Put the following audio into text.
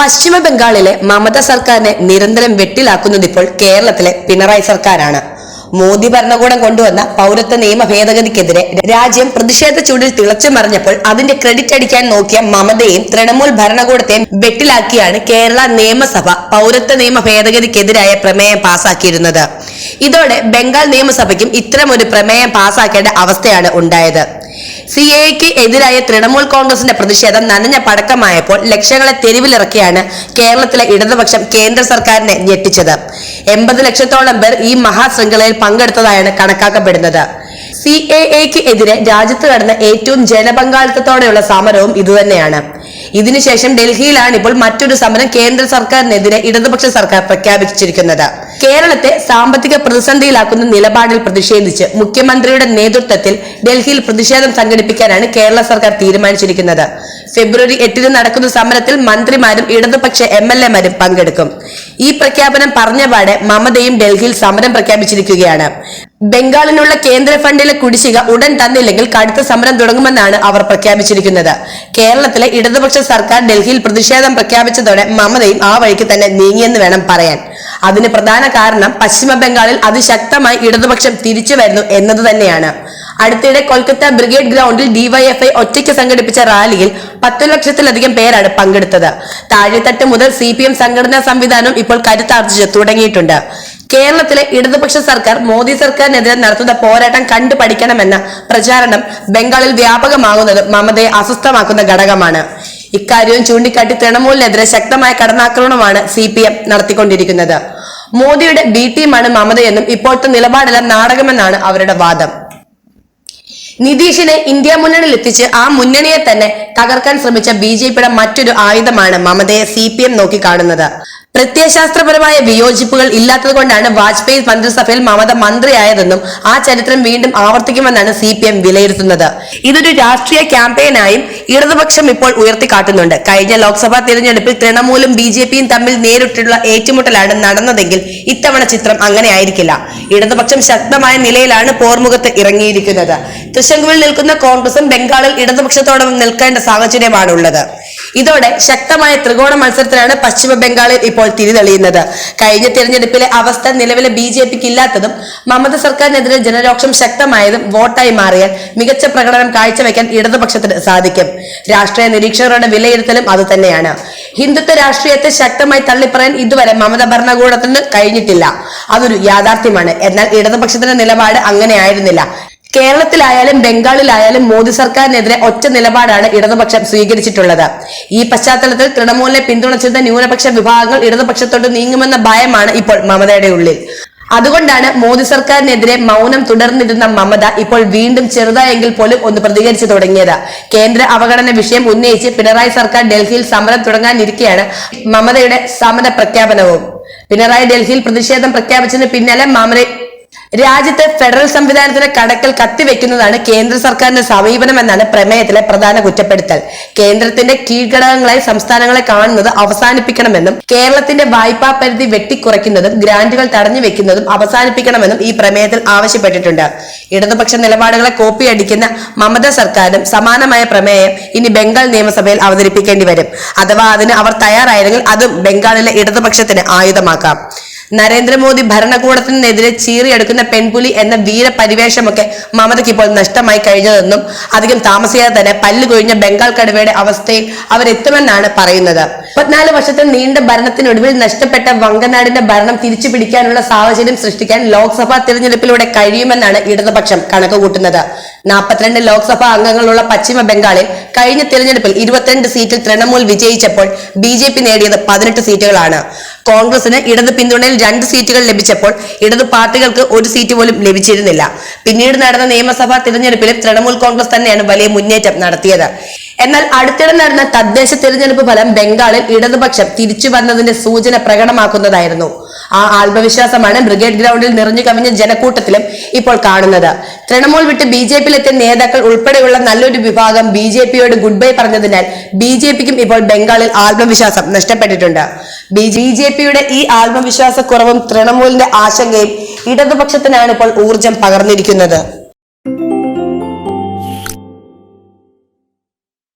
പശ്ചിമ ബംഗാളിലെ മമത സർക്കാരിനെ നിരന്തരം വെട്ടിലാക്കുന്നത് ഇപ്പോൾ കേരളത്തിലെ പിണറായി സർക്കാരാണ്. മോദി ഭരണകൂടം കൊണ്ടുവന്ന പൗരത്വ നിയമ ഭേദഗതിക്കെതിരെ രാജ്യം പ്രതിഷേധ ചൂടിൽ തിളച്ചു മറിഞ്ഞപ്പോൾ അതിന്റെ ക്രെഡിറ്റ് അടിക്കാൻ നോക്കിയ മമതയും തൃണമൂൽ ഭരണകൂടത്തെയും വെട്ടിലാക്കിയാണ് കേരള നിയമസഭ പൗരത്വ നിയമ ഭേദഗതിക്കെതിരായ പ്രമേയം പാസാക്കിയിരുന്നത്. ഇതോടെ ബംഗാൾ നിയമസഭയ്ക്കും ഇത്തരമൊരു പ്രമേയം പാസാക്കേണ്ട അവസ്ഥയാണ് ഉണ്ടായത്. സി എക്ക് എതിരായ തൃണമൂൽ കോൺഗ്രസിന്റെ പ്രതിഷേധം നനഞ്ഞ പടക്കമായപ്പോൾ ലക്ഷങ്ങളെ തെരുവിലിറക്കിയാണ് കേരളത്തിലെ ഇടതുപക്ഷം കേന്ദ്ര സർക്കാരിനെ ഞെട്ടിച്ചത്. എൺപത് ലക്ഷത്തോളം പേർ ഈ മഹാശൃംഖലയിൽ പങ്കെടുത്തതായാണ് കണക്കാക്കപ്പെടുന്നത്. സി എ എക്ക് എതിരെ രാജ്യത്ത് നടന്ന ഏറ്റവും ജനപങ്കാളിത്തത്തോടെയുള്ള സമരവും ഇതുതന്നെയാണ്. ഇതിനുശേഷം ഡൽഹിയിലാണ് ഇപ്പോൾ മറ്റൊരു സമരം കേന്ദ്ര സർക്കാരിനെതിരെ ഇടതുപക്ഷ സർക്കാർ പ്രഖ്യാപിച്ചിരിക്കുന്നത്. കേരളത്തെ സാമ്പത്തിക പ്രതിസന്ധിയിലാക്കുന്ന നിലപാടിൽ പ്രതിഷേധിച്ച് മുഖ്യമന്ത്രിയുടെ നേതൃത്വത്തിൽ ഡൽഹിയിൽ പ്രതിഷേധം സംഘടിപ്പിക്കാനാണ് കേരള സർക്കാർ തീരുമാനിച്ചിരിക്കുന്നത്. ഫെബ്രുവരി എട്ടിന് നടക്കുന്ന സമരത്തിൽ മന്ത്രിമാരും ഇടതുപക്ഷ എം എൽ എമാരും പങ്കെടുക്കും. ഈ പ്രഖ്യാപനം പറഞ്ഞപാടെ മമതയും ഡൽഹിയിൽ സമരം പ്രഖ്യാപിച്ചിരിക്കുകയാണ്. ബംഗാളിനുള്ള കേന്ദ്ര ഫണ്ടിലെ കുടിശ്ശിക ഉടൻ തന്നില്ലെങ്കിൽ കടുത്ത സമരം തുടങ്ങുമെന്നാണ് അവർ പ്രഖ്യാപിച്ചിരിക്കുന്നത്. കേരളത്തിലെ ഇടതുപക്ഷ സർക്കാർ ഡൽഹിയിൽ പ്രതിഷേധം പ്രഖ്യാപിച്ചതോടെ മമതയും ആ വഴിക്ക് തന്നെ നീങ്ങിയെന്ന് വേണം പറയാൻ. അതിന് പ്രധാന കാരണം പശ്ചിമ ബംഗാളിൽ അതിശക്തമായി ഇടതുപക്ഷം തിരിച്ചു വരുന്നു എന്നത് തന്നെയാണ്. അടുത്തിടെ കൊൽക്കത്ത ബ്രിഗേഡ് ഗ്രൗണ്ടിൽ ഡിവൈഎഫ്ഐ ഒറ്റയ്ക്ക് സംഘടിപ്പിച്ച റാലിയിൽ പത്തു ലക്ഷത്തിലധികം പേരാണ് പങ്കെടുത്തത്. താഴെത്തട്ട് മുതൽ സി പി എം സംഘടനാ സംവിധാനം ഇപ്പോൾ കരുത്താർജിച്ച് തുടങ്ങിയിട്ടുണ്ട്. കേരളത്തിലെ ഇടതുപക്ഷ സർക്കാർ മോദി സർക്കാരിനെതിരെ നടത്തുന്ന പോരാട്ടം കണ്ടു പഠിക്കണമെന്ന പ്രചാരണം ബംഗാളിൽ വ്യാപകമാകുന്നത് മമതയെ അസ്വസ്ഥമാക്കുന്ന ഘടകമാണ്. ഇക്കാര്യവും ചൂണ്ടിക്കാട്ടി തൃണമൂലിനെതിരെ ശക്തമായ കടന്നാക്രമണമാണ് സി പി എം നടത്തിക്കൊണ്ടിരിക്കുന്നത്. മോദിയുടെ ബി ടീമാണ് മമതയെന്നും ഇപ്പോഴത്തെ നിലപാടെല്ലാം നാടകമെന്നാണ് അവരുടെ വാദം. നിതീഷിനെ ഇന്ത്യ മുന്നണിയിൽ എത്തിച്ച് ആ മുന്നണിയെ തന്നെ തകർക്കാൻ ശ്രമിച്ച ബി ജെ പിയുടെ മറ്റൊരു ആയുധമാണ് മമതയെ സി പി എം പ്രത്യയശാസ്ത്രപരമായ വിയോജിപ്പുകൾ ഇല്ലാത്തതുകൊണ്ടാണ് വാജ്പേയി മന്ത്രിസഭയിൽ മമത മന്ത്രിയായതെന്നും ആ ചരിത്രം വീണ്ടും ആവർത്തിക്കുമെന്നാണ് സി പി എം വിലയിരുത്തുന്നത്. ഇതൊരു രാഷ്ട്രീയ ക്യാമ്പയിനായും ഇടതുപക്ഷം ഇപ്പോൾ ഉയർത്തിക്കാട്ടുന്നുണ്ട്. കഴിഞ്ഞ ലോക്സഭാ തിരഞ്ഞെടുപ്പിൽ തൃണമൂലും ബി ജെ പിയും തമ്മിൽ നേരിട്ടുള്ള ഏറ്റുമുട്ടലാണ് നടന്നതെങ്കിൽ ഇത്തവണ ചിത്രം അങ്ങനെ ആയിരിക്കില്ല ഇടതുപക്ഷം ശക്തമായ നിലയിലാണ് പോർമുഖത്ത് ഇറങ്ങിയിരിക്കുന്നത്. തൃശങ്കുവിൽ നിൽക്കുന്ന കോൺഗ്രസും ബംഗാളിൽ ഇടതുപക്ഷത്തോടൊപ്പം നിൽക്കേണ്ട സാഹചര്യമാണുള്ളത്. ഇതോടെ ശക്തമായ ത്രികോണ മത്സരത്തിലാണ് പശ്ചിമ ബംഗാളിൽ ഇപ്പോൾ തിരിതെളിയുന്നത്. കഴിഞ്ഞ തെരഞ്ഞെടുപ്പിലെ അവസ്ഥ നിലവിലെ ബി ജെ പിക്ക് ഇല്ലാത്തതും മമത സർക്കാരിനെതിരെ ജനരോക്ഷം ശക്തമായതും വോട്ടായി മാറിയാൽ മികച്ച പ്രകടനം കാഴ്ചവെക്കാൻ ഇടതുപക്ഷത്തിന് സാധിക്കും. രാഷ്ട്രീയ നിരീക്ഷകരുടെ വിലയിരുത്തലും അതുതന്നെയാണ് ഹിന്ദുത്വ രാഷ്ട്രീയത്തെ ശക്തമായി തള്ളിപ്പറയാൻ ഇതുവരെ മമത ഭരണകൂടത്തിന് കഴിഞ്ഞിട്ടില്ല. അതൊരു യാഥാർത്ഥ്യമാണ്. എന്നാൽ ഇടതുപക്ഷത്തിന്റെ നിലപാട് അങ്ങനെ ആയിരുന്നില്ല. കേരളത്തിലായാലും ബംഗാളിലായാലും മോദി സർക്കാരിനെതിരെ ഒറ്റ നിലപാടാണ് ഇടതുപക്ഷം സ്വീകരിച്ചിട്ടുള്ളത്. ഈ പശ്ചാത്തലത്തിൽ തൃണമൂലിനെ പിന്തുണച്ചിരുന്ന ന്യൂനപക്ഷ വിഭാഗങ്ങൾ ഇടതുപക്ഷത്തോട്ട് നീങ്ങുമെന്ന ഭയമാണ് ഇപ്പോൾ മമതയുടെ ഉള്ളിൽ. അതുകൊണ്ടാണ് മോദി സർക്കാരിനെതിരെ മൗനം തുടർന്നിരുന്ന മമത ഇപ്പോൾ വീണ്ടും ചെറുതായെങ്കിൽ പോലും ഒന്ന് പ്രതികരിച്ചു തുടങ്ങിയത്. കേന്ദ്ര അവഗണന വിഷയം ഉന്നയിച്ച് പിണറായി സർക്കാർ ഡൽഹിയിൽ സമരം തുടങ്ങാനിരിക്കെയാണ് മമതയുടെ സമര പ്രഖ്യാപനവും. പിണറായി ഡൽഹിയിൽ പ്രതിഷേധം പ്രഖ്യാപിച്ചതിന് പിന്നാലെ മമത രാജ്യത്തെ ഫെഡറൽ സംവിധാനത്തിന് കടക്കൽ കത്തിവെക്കുന്നതാണ് കേന്ദ്ര സർക്കാരിന്റെ സമീപനം എന്നാണ് പ്രമേയത്തിലെ പ്രധാന കുറ്റപ്പെടുത്തൽ. കേന്ദ്രത്തിന്റെ കീഴ്ഘടകങ്ങളായി സംസ്ഥാനങ്ങളെ കാണുന്നത് അവസാനിപ്പിക്കണമെന്നും കേരളത്തിന്റെ വായ്പാ പരിധി വെട്ടിക്കുറയ്ക്കുന്നതും ഗ്രാന്റുകൾ തടഞ്ഞു വെക്കുന്നതും അവസാനിപ്പിക്കണമെന്നും ഈ പ്രമേയത്തിൽ ആവശ്യപ്പെട്ടിട്ടുണ്ട്. ഇടതുപക്ഷ നിലപാടുകളെ കോപ്പിയടിക്കുന്ന മമത സർക്കാരും സമാനമായ പ്രമേയം ഇനി ബംഗാൾ നിയമസഭയിൽ അവതരിപ്പിക്കേണ്ടി വരും. അഥവാ അതിന് അവർ തയ്യാറായിരുന്നെങ്കിൽ അതും ബംഗാളിലെ ഇടതുപക്ഷത്തിന് ആയുധമാക്കാം. നരേന്ദ്രമോദി ഭരണകൂടത്തിനെതിരെ ചീറിയെടുക്കുന്ന പെൺപുലി എന്ന വീരപരിവേഷമൊക്കെ മമതയ്ക്ക് ഇപ്പോൾ നഷ്ടമായി കഴിഞ്ഞതെന്നും അധികം താമസിയാതെ തന്നെ പല്ല് കൊഴിഞ്ഞ ബംഗാൾ കടുവയുടെ അവസ്ഥയിൽ അവരെത്തുമെന്നാണ് പറയുന്നത്. മുപ്പത്തിനാല് വർഷത്തെ നീണ്ട ഭരണത്തിനൊടുവിൽ നഷ്ടപ്പെട്ട വങ്കനാടിന്റെ ഭരണം തിരിച്ചു പിടിക്കാനുള്ള സാഹചര്യം സൃഷ്ടിക്കാൻ ലോക്സഭാ തിരഞ്ഞെടുപ്പിലൂടെ കഴിയുമെന്നാണ് ഇടതുപക്ഷം കണക്കുകൂട്ടുന്നത്. നാൽപ്പത്തിരണ്ട് ലോക്സഭാ അംഗങ്ങളുള്ള പശ്ചിമ ബംഗാളിൽ കഴിഞ്ഞ തിരഞ്ഞെടുപ്പിൽ ഇരുപത്തിരണ്ട് സീറ്റിൽ തൃണമൂൽ വിജയിച്ചപ്പോൾ ബി ജെ പി നേടിയത് പതിനെട്ട് സീറ്റുകളാണ്. കോൺഗ്രസിന് ഇടത് പിന്തുണയിൽ രണ്ട് സീറ്റുകൾ ലഭിച്ചപ്പോൾ ഇടത് പാർട്ടികൾക്ക് ഒരു സീറ്റ് പോലും ലഭിച്ചിരുന്നില്ല. പിന്നീട് നടന്ന നിയമസഭാ തിരഞ്ഞെടുപ്പിലും തൃണമൂൽ കോൺഗ്രസ് തന്നെയാണ് വലിയ മുന്നേറ്റം നടത്തിയത്. എന്നാൽ അടുത്തിടെ നടന്ന തദ്ദേശ തിരഞ്ഞെടുപ്പ് ഫലം ബംഗാളിൽ ഇടതുപക്ഷം തിരിച്ചു വന്നതിന്റെ സൂചന പ്രകടമാക്കുന്നതായിരുന്നു. ആ ആത്മവിശ്വാസമാണ് ബ്രിഗേഡ് ഗ്രൗണ്ടിൽ നിറഞ്ഞു കവിഞ്ഞ ജനക്കൂട്ടത്തിലും ഇപ്പോൾ കാണുന്നത്. തൃണമൂൽ വിട്ട് ബി ജെ പിയിലെത്തിയ നേതാക്കൾ ഉൾപ്പെടെയുള്ള നല്ലൊരു വിഭാഗം ബി ജെ പിയോട് ഗുഡ് ബൈ പറഞ്ഞതിനാൽ ബി ജെ പിക്കും ഇപ്പോൾ ബംഗാളിൽ ആത്മവിശ്വാസം നഷ്ടപ്പെട്ടിട്ടുണ്ട്. ബി ജെ പിയുടെ ഈ ആത്മവിശ്വാസക്കുറവും തൃണമൂലിന്റെ ആശങ്കയും ഇടതുപക്ഷത്തിനാണ് ഇപ്പോൾ ഊർജം പകർന്നിരിക്കുന്നത്.